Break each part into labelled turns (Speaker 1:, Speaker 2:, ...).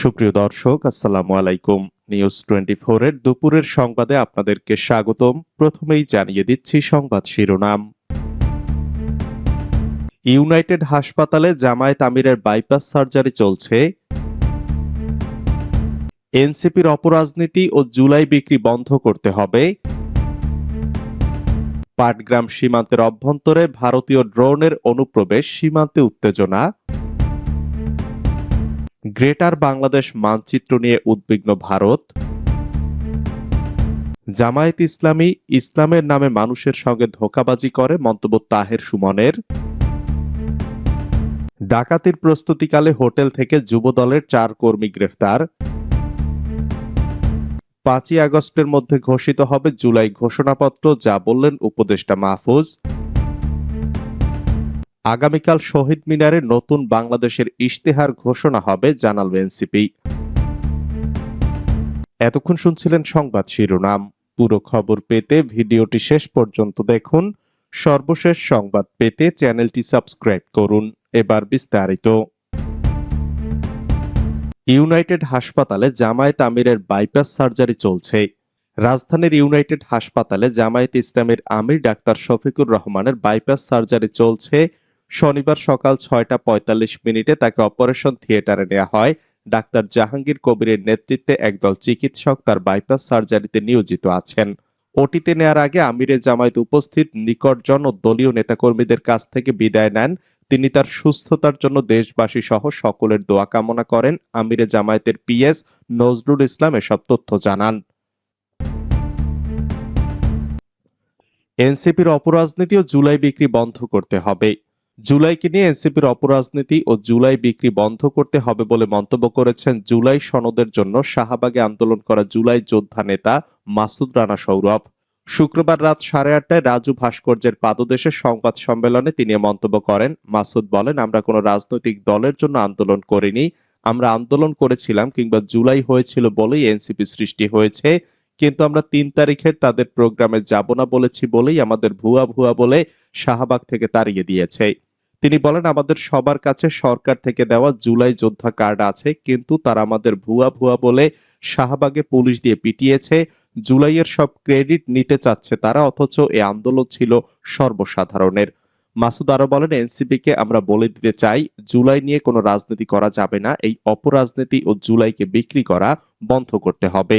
Speaker 1: সুপ্রিয় দর্শক, আসসালামু আলাইকুম। নিউজ টোয়েন্টি এর দুপুরের সংবাদে আপনাদেরকে স্বাগতম। প্রথমেই জানিয়ে দিচ্ছি সংবাদ শিরোনাম। ইউনাইটেড হাসপাতালে জামায়াত আমিরের বাইপাস সার্জারি চলছে। এনসিপির অপরাজনীতি ও জুলাই বিক্রি বন্ধ করতে হবে। পাটগ্রাম সীমান্তের অভ্যন্তরে ভারতীয় ড্রোনের অনুপ্রবেশ সীমান্তে উত্তেজনা। গ্রেটার বাংলাদেশ মানচিত্র নিয়ে উদ্বিগ্ন ভারত। জামায়াত ইসলামী ইসলামের নামে মানুষের সঙ্গে ধোকাবাজি করে মন্তব্য তাহের সুমনের। ডাকাতির প্রস্তুতিকালে হোটেল থেকে যুবদলের চার কর্মী গ্রেফতার। পাঁচই আগস্টের মধ্যে ঘোষিত হবে জুলাই ঘোষণাপত্র, যা বললেন উপদেষ্টা মাহফুজ। আগামীকাল শহীদ মিনারে নতুন বাংলাদেশের ইশতেহার ঘোষণা হবে জানাল এনসিপি। এতক্ষণ শুনছিলেন সংবাদ শিরোনাম। পুরো খবর পেতে ভিডিওটি শেষ পর্যন্ত দেখুন। সর্বশেষ সংবাদ পেতে চ্যানেলটি সাবস্ক্রাইব করুন। এবার বিস্তারিত। ইউনাইটেড হাসপাতালে জামায়াত আমিরের বাইপাস সার্জারি চলছে। রাজধানীর ইউনাইটেড হাসপাতালে জামায়াত ইসলামের আমির ডাক্তার শফিকুর রহমানের বাইপাস সার্জারি চলছে। শনিবার সকাল ছয়টা পঁয়তাল্লিশ মিনিটে তাকে অপারেশন থিয়েটারে নেওয়া হয়। ডাক্তার জাহাঙ্গীর কবিরের নেতৃত্বে একদল চিকিৎসক তার বাইপাস সার্জারিতে নিয়োজিত আছেন। ওটিতে নেয়ার আগে আমিরে জামায়াত উপস্থিত নিকটজন ও দলীয় নেতাকর্মীদের কাছ থেকে বিদায় নেন। তিনি তার সুস্থতার জন্য দেশবাসী সহ সকলের দোয়া কামনা করেন। আমিরে জামায়াতের পিএস নজরুল ইসলাম এসব তথ্য জানান। এনসিপির অপরাজনীতি ও জুলাই বিক্রি বন্ধ করতে হবে। জুলাইকে নিয়ে এনসিপির অপরাজনীতি ও জুলাই বিক্রি বন্ধ করতে হবে বলে মন্তব্য করেছেন জুলাই সনদের জন্য শাহবাগে আন্দোলন করা জুলাই যোদ্ধা নেতা মাসুদ রানা সৌরভ। শুক্রবার রাত সাড়ে আটটায় রাজু ভাস্কর্যের পাদদেশে সংবাদ সম্মেলনে তিনি মন্তব্য করেন। মাসুদ বলেন, আমরা কোনো রাজনৈতিক দলের জন্য আন্দোলন করিনি। আমরা আন্দোলন করেছিলাম কিংবা জুলাই হয়েছিল বলেই এনসিপি সৃষ্টি হয়েছে। কিন্তু আমরা তিন তারিখের তাদের প্রোগ্রামে যাব না বলেছি বলেই আমাদের ভুয়া ভুয়া বলে শাহবাগ থেকে তাড়িয়ে দিয়েছে। তিনি বলেন, আমাদের সবার কাছে সরকার থেকে দেওয়া জুলাই যোদ্ধা কার্ড আছে, কিন্তু তারা আমাদের ভুয়া ভুয়া বলে শাহবাগে পুলিশ দিয়ে পিটিয়েছে। জুলাইয়ের সব ক্রেডিট নিতে চাচ্ছে তারা, অথচ এই আন্দোলন ছিল সর্বসাধারণের। মাসুদ আরও বলেন, এনসিপিকে আমরা বলে দিতে চাই, জুলাই নিয়ে কোনো রাজনীতি করা যাবে না। এই অপরাজনীতি ও জুলাইকে বিক্রি করা বন্ধ করতে হবে।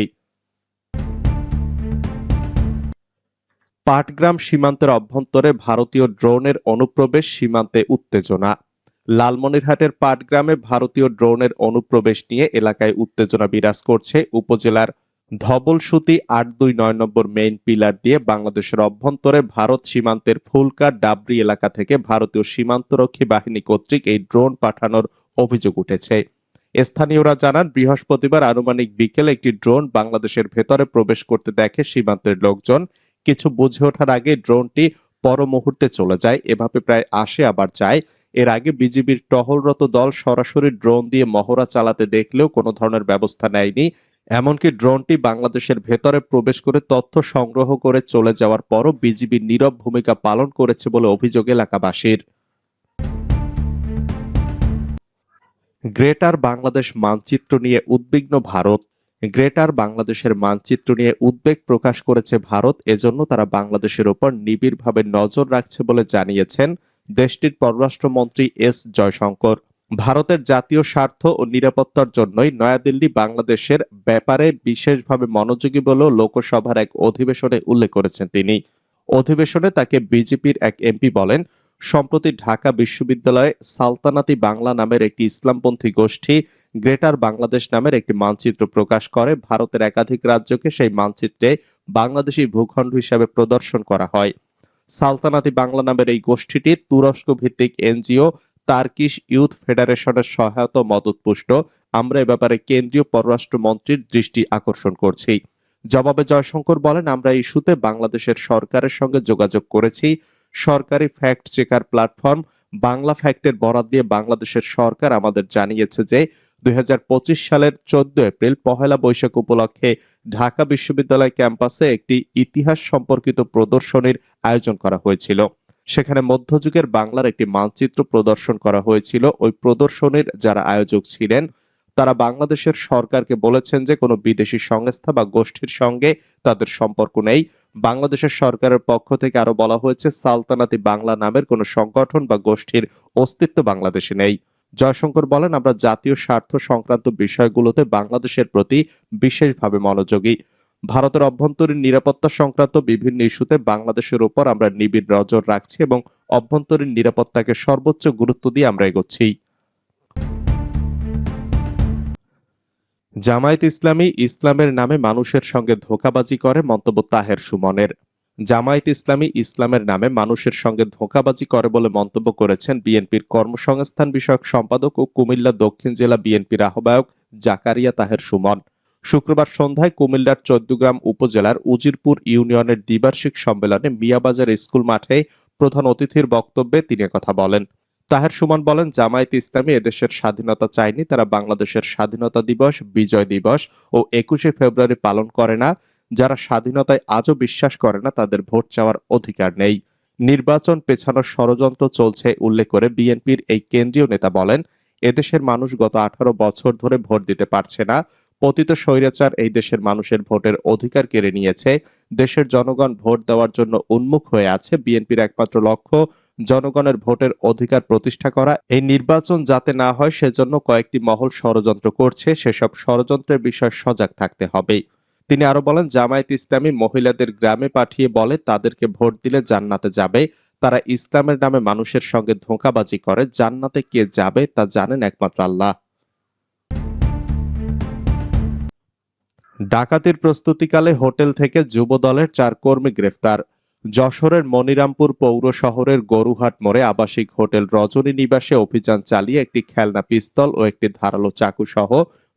Speaker 1: পাটগ্রাম সীমান্তের অভ্যন্তরে ভারতীয় ড্রোনের অনুপ্রবেশ সীমান্তে উত্তেজনা। লালমনিরহাটের পাটগ্রামে ভারতীয় ড্রোনের অনুপ্রবেশ নিয়ে এলাকায় উত্তেজনা বিরাজ করছে উপজেলার ধবলসুতি আট দুই নয় নম্বর মেইন পিলার দিয়ে বাংলাদেশের অভ্যন্তরে ভারত সীমান্তের ফুলকা ডাবরি এলাকা থেকে ভারতীয় সীমান্তরক্ষী বাহিনী কর্তৃক এই ড্রোন পাঠানোর অভিযোগ উঠেছে। স্থানীয়রা জানান, বৃহস্পতিবার আনুমানিক বিকেলে একটি ড্রোন বাংলাদেশের ভেতরে প্রবেশ করতে দেখে সীমান্তের লোকজন কিছু বুঝে ওঠার আগে ড্রোনটি পর মুহূর্তে চলে যায়। এভাবে প্রায় আসে আবার যায়। এর আগে বিজিবির টহলরত দল সরাসরি ড্রোন দিয়ে মহড়া চালাতে দেখলেও কোনো ধরনের ব্যবস্থা নেয়নি। এমনকি ড্রোনটি বাংলাদেশের ভেতরে প্রবেশ করে তথ্য সংগ্রহ করে চলে যাওয়ার পরও বিজিবি নীরব ভূমিকা পালন করেছে বলে অভিযোগ এলাকাবাসীর। গ্রেটার বাংলাদেশ মানচিত্র নিয়ে উদ্বিগ্ন ভারত। গ্রেটার বাংলাদেশের মানচিত্র নিয়ে উদ্বেগ প্রকাশ করেছে ভারত, এজন্য তারা বাংলাদেশের ওপর নিবিড়ভাবে নজর রাখছে বলে জানিয়েছেন দেশটির পররাষ্ট্রমন্ত্রী এস জয়শঙ্কর। ভারতের জাতীয় স্বার্থ ও নিরাপত্তার জন্যই নয়াদিল্লি বাংলাদেশের ব্যাপারে বিশেষভাবে মনোযোগী বলেও লোকসভার এক অধিবেশনে উল্লেখ করেছেন তিনি। অধিবেশনে তাকে বিজেপির এক এমপি বলেন সম্প্রতি ঢাকা বিশ্ববিদ্যালয়ে সালতানাতি বাংলা নামের একটি ইসলামপন্থী গোষ্ঠী গ্রেটার বাংলাদেশ নামের একটি মানচিত্র প্রকাশ করে। ভারতের একাধিক রাজ্যকে সেই মানচিত্রে বাংলাদেশি ভূখণ্ড হিসাবে প্রদর্শন করা হয়। সালতানাতি বাংলা নামের এই গোষ্ঠীটি তুরস্ক ভিত্তিক এনজিও, তার্কিশ ইউথ ফেডারেশনের সহায়তা মদতপুষ্ট। আমরা এ ব্যাপারে কেন্দ্রীয় পররাষ্ট্র মন্ত্রীর দৃষ্টি আকর্ষণ করছি। জবাবে জয়শঙ্কর বলেন, আমরা ইস্যুতে বাংলাদেশের সরকারের সঙ্গে যোগাযোগ করেছি। সরকারি ফ্যাক্ট চেকার প্ল্যাটফর্ম বাংলা ফ্যাক্টের বরাদ দিয়ে বাংলাদেশের সরকার আমাদের জানিয়েছে যে দুই হাজার পঁচিশ সালের চোদ্দ এপ্রিল পহেলা বৈশাখ উপলক্ষে ঢাকা বিশ্ববিদ্যালয় ক্যাম্পাসে একটি ইতিহাস সম্পর্কিত প্রদর্শনীর আয়োজন করা হয়েছিল। সেখানে মধ্যযুগের বাংলার একটি মানচিত্র প্রদর্শন করা হয়েছিল। ওই প্রদর্শনীর যারা আয়োজক ছিলেন, তারা বাংলাদেশের সরকারকে বলেছেন যে কোনো বিদেশি সংস্থা বা গোষ্ঠীর সঙ্গে তাদের সম্পর্ক নেই। বাংলাদেশের সরকারের পক্ষ থেকে আরও বলা হয়েছে, সালতানাতি বাংলা নামের কোনো সংগঠন বা গোষ্ঠীর অস্তিত্ব বাংলাদেশে নেই। জয়শঙ্কর বলেন, আমরা জাতীয় স্বার্থ সংক্রান্ত বিষয়গুলোতে বাংলাদেশের প্রতি বিশেষভাবে মনোযোগী। ভারতের অভ্যন্তরীণ নিরাপত্তা সংক্রান্ত বিভিন্ন ইস্যুতে বাংলাদেশের উপর আমরা নিবিড় নজর রাখছি এবং অভ্যন্তরীণ নিরাপত্তাকে সর্বোচ্চ গুরুত্ব দিয়ে আমরা এগোচ্ছি। জামায়াত ইসলামী ইসলামের নামে মানুষের সঙ্গে ধোঁকাবাজি করে মন্তব্য তাহের সুমনের। জামায়াত ইসলামী ইসলামের নামে মানুষের সঙ্গে ধোঁকাবাজি করে বলে মন্তব্য করেছেন বিএনপির কর্মসংস্থান বিষয়ক সম্পাদক ও কুমিল্লা দক্ষিণ জেলা বিএনপির আহ্বায়ক জাকারিয়া তাহের সুমন। শুক্রবার সন্ধ্যায় কুমিল্লার চৌদ্দগ্রাম উপজেলার উজিরপুর ইউনিয়নের দ্বিবার্ষিক সম্মেলনে মিয়াবাজার স্কুল মাঠে প্রধান অতিথির বক্তব্যে তিনি কথা বলেন। তাহের সুমন বলেন, জামায়াত ইসলামী এদেশের স্বাধীনতা চায়নি, তারা বাংলাদেশের স্বাধীনতা দিবস, বিজয় দিবস ও একুশে ফেব্রুয়ারি পালন করে না। যারা স্বাধীনতায় আজও বিশ্বাস করে না, তাদের ভোট চাওয়ার অধিকার নেই। নির্বাচন পেছানোর ষড়যন্ত্র চলছে, উল্লেখ করে বিএনপির এই কেন্দ্রীয় নেতা বলেন, এদেশের মানুষ গত আঠারো বছর ধরে ভোট দিতে পারছে না। পতিত স্বৈরাচার এই দেশের মানুষের ভোটের অধিকার কেড়ে নিয়েছে। দেশের জনগণ ভোট দেওয়ার জন্য উন্মুখ হয়ে আছে। বিএনপির একমাত্র লক্ষ্য, জনগণের ভোটের অধিকার প্রতিষ্ঠা করা। এই নির্বাচন যাতে না হয়, সেজন্য কয়েকটি মহল ষড়যন্ত্র করছে। সেসব ষড়যন্ত্রের বিষয়ে সজাগ থাকতে হবে। তিনি আরও বলেন, জামায়াত ইসলামী মহিলাদের গ্রামে পাঠিয়ে বলে, তাদেরকে ভোট দিলে জান্নাতে যাবে। তারা ইসলামের নামে মানুষের সঙ্গে ধোঁকাবাজি করে। জান্নাতে কে যাবে তা জানেন একমাত্র আল্লাহ। ডাকাতির প্রস্তুতিকালে হোটেল থেকে যুবদলের চার কর্মী গ্রেফতার। যশোরের মনিরামপুর পৌর শহরের গরুহাট মোড়ে আবাসিক হোটেল রজনী নিবাসে অভিযান চালিয়ে একটি খেলনা, পিস্তল ও একটি ধারালো চাকু সহ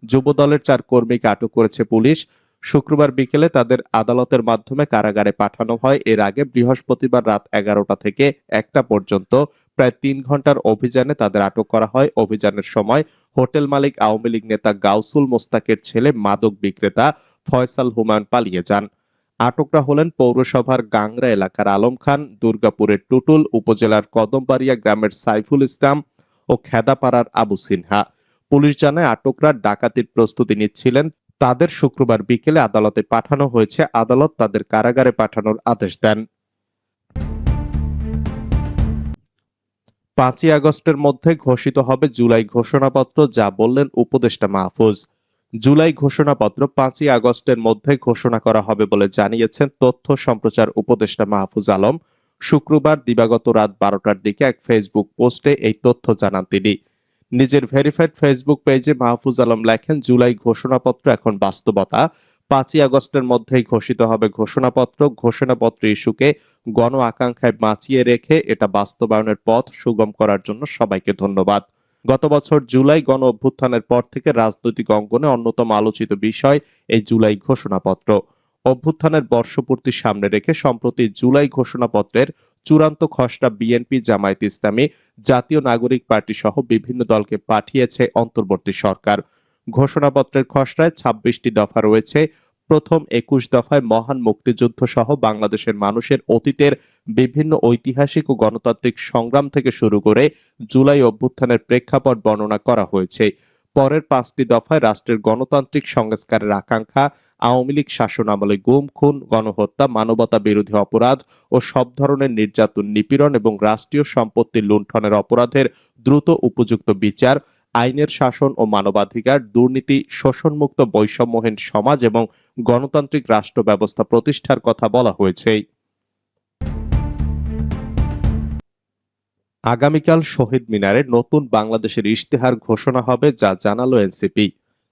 Speaker 1: যুব দলের চার কর্মীকে আটক করেছে পুলিশ। শুক্রবার বিকেলে তাদের আদালতের মাধ্যমে কারাগারে পাঠানো হয়। এর আগে বৃহস্পতিবার রাত এগারোটা থেকে একটা পর্যন্ত প্রায় তিন ঘণ্টার অভিযানে তাদের আটক করা হয়। অভিযানের সময় হোটেল মালিক আওয়ামী লীগ নেতা গাউসুল মোস্তাকের ছেলে মাদক বিক্রেতা ফয়সাল হুমায়ুন পালিয়ে যান। আটকরা হলেন পৌরসভার গাংরা এলাকার আলম খান, দুর্গাপুরের টুটুল, উপজেলার কদমবাড়িয়া গ্রামের সাইফুল ইসলাম ও খেদাপাড়ার আবু সিনহা। পুলিশ জানায়, আটকরা ডাকাতির প্রস্তুতি নিচ্ছিলেন তাদের শুক্রবার বিকেলে আদালতে পাঠানো হয়েছে। আদালত তাদের কারাগারে পাঠানোর আদেশ দেন। পাঁচই আগস্টের মধ্যে ঘোষিত হবে জুলাই ঘোষণাপত্র, যা বললেন উপদেষ্টা মাহফুজ। জুলাই ঘোষণাপত্র পাঁচই আগস্টের মধ্যে ঘোষণা করা হবে বলে জানিয়েছেন তথ্য সম্প্রচার উপদেষ্টা মাহফুজ আলম। শুক্রবার দিবাগত রাত বারোটার দিকে এক ফেসবুক পোস্টে এই তথ্য জানান তিনি। নিজের ভেরিফাইড ফেসবুক পেজে মাহফুজ আলম লেখেন, জুলাই ঘোষণাপত্র এখন বাস্তবতা। পাঁচই আগস্টের মধ্যেই ঘোষিত হবে ঘোষণাপত্র। ঘোষণাপত্র ইস্যুকে গণ আকাঙ্ক্ষায় বাঁচিয়ে রেখে এটা বাস্তবায়নের পথ সুগম করার জন্য সবাইকে ধন্যবাদ। গত বছর জুলাই গণ অভ্যুত্থানের পর থেকে রাজনৈতিক অঙ্গনে অন্যতম আলোচিত বিষয় এই জুলাই ঘোষণাপত্র। অভ্যুত্থানের বর্ষপূর্তি সামনে রেখে সম্প্রতি জুলাই ঘোষণাপত্রের চূড়ান্ত খসড়া বিএনপি, জামায়াত ইসলামী, জাতীয় নাগরিক পার্টি সহ বিভিন্ন দলকে পাঠিয়েছে অন্তর্বর্তী সরকার। ঘোষণাপত্রের খসড়ায় ছাব্বিশটি দফা রয়েছে। প্রথম একুশ দফায় মহান মুক্তিযুদ্ধ সহ বাংলাদেশের মানুষের অতীতের বিভিন্ন ঐতিহাসিক ও গণতান্ত্রিক সংগ্রাম থেকে শুরু করে জুলাই অভ্যুত্থানের প্রেক্ষাপট বর্ণনা করা হয়েছে। পরের পাঁচটি দফায় রাষ্ট্রের গণতান্ত্রিক সংস্কারের আকাঙ্ক্ষা, আওয়ামী লীগ শাসন আমলে গুম, খুন, গণহত্যা, মানবতা বিরোধী অপরাধ ও সব ধরনের নির্যাতন, নিপীড়ন এবং রাষ্ট্রীয় সম্পত্তি লুণ্ঠনের অপরাধের দ্রুত উপযুক্ত বিচার, আইনের শাসন ও মানবাধিকার, দুর্নীতি, শোষণমুক্ত বৈষম্যহীন সমাজ এবং গণতান্ত্রিক রাষ্ট্র ব্যবস্থা প্রতিষ্ঠার কথা বলা হয়েছে। আগামীকাল শহীদ মিনারে নতুন বাংলাদেশের ইশতেহার ঘোষণা হবে, যা জানালো এনসিপি।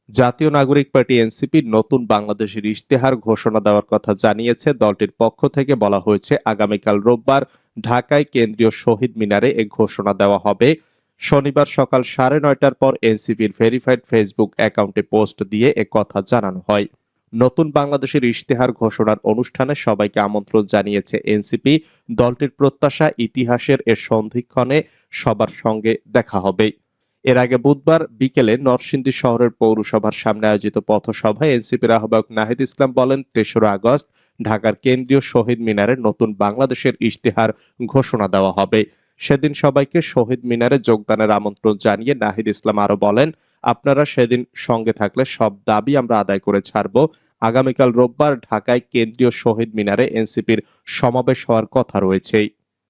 Speaker 1: জাতীয় নাগরিক পার্টি এনসিপি নতুন বাংলাদেশের ইশতেহার ঘোষণা দেওয়ার কথা জানিয়েছে। দলটির পক্ষ থেকে বলা হয়েছে, আগামীকাল রোববার ঢাকায় কেন্দ্রীয় শহীদ মিনারে এ ঘোষণা দেওয়া হবে। শনিবার সকাল সাড়ে নয়টার পর এনসিপির ভেরিফাইড ফেসবুক অ্যাকাউন্টে পোস্ট দিয়ে এ কথা জানানো হয়। নতুন বাংলাদেশের ইশতেহার ঘোষণার অনুষ্ঠানে সবাইকে আমন্ত্রণ জানিয়েছে এনসিপি। দলটির প্রত্যাশা ইতিহাসের এর সন্ধিক্ষণে সবার সঙ্গে দেখা হবে। এর আগে বুধবার বিকেলে নরসিংদী শহরের পৌরসভার সামনে আয়োজিত পথসভায় এনসিপির আহ্বায়ক নাহিদ ইসলাম বলেন, তেসরা আগস্ট ঢাকার কেন্দ্রীয় শহীদ মিনারে নতুন বাংলাদেশের ইশতেহার ঘোষণা দেওয়া হবে। সেদিন সবাইকে শহীদ মিনারে যোগদানের আমন্ত্রণ জানিয়ে নাহিদ ইসলাম আরও বলেন, আপনারা সেদিন সঙ্গে থাকলে সব দাবি আমরা আদায় করে ছাড়ব। আগামীকাল রোববার ঢাকায় কেন্দ্রীয় শহীদ মিনারে এনসিপির সমাবেশ হওয়ার কথা রয়েছেই।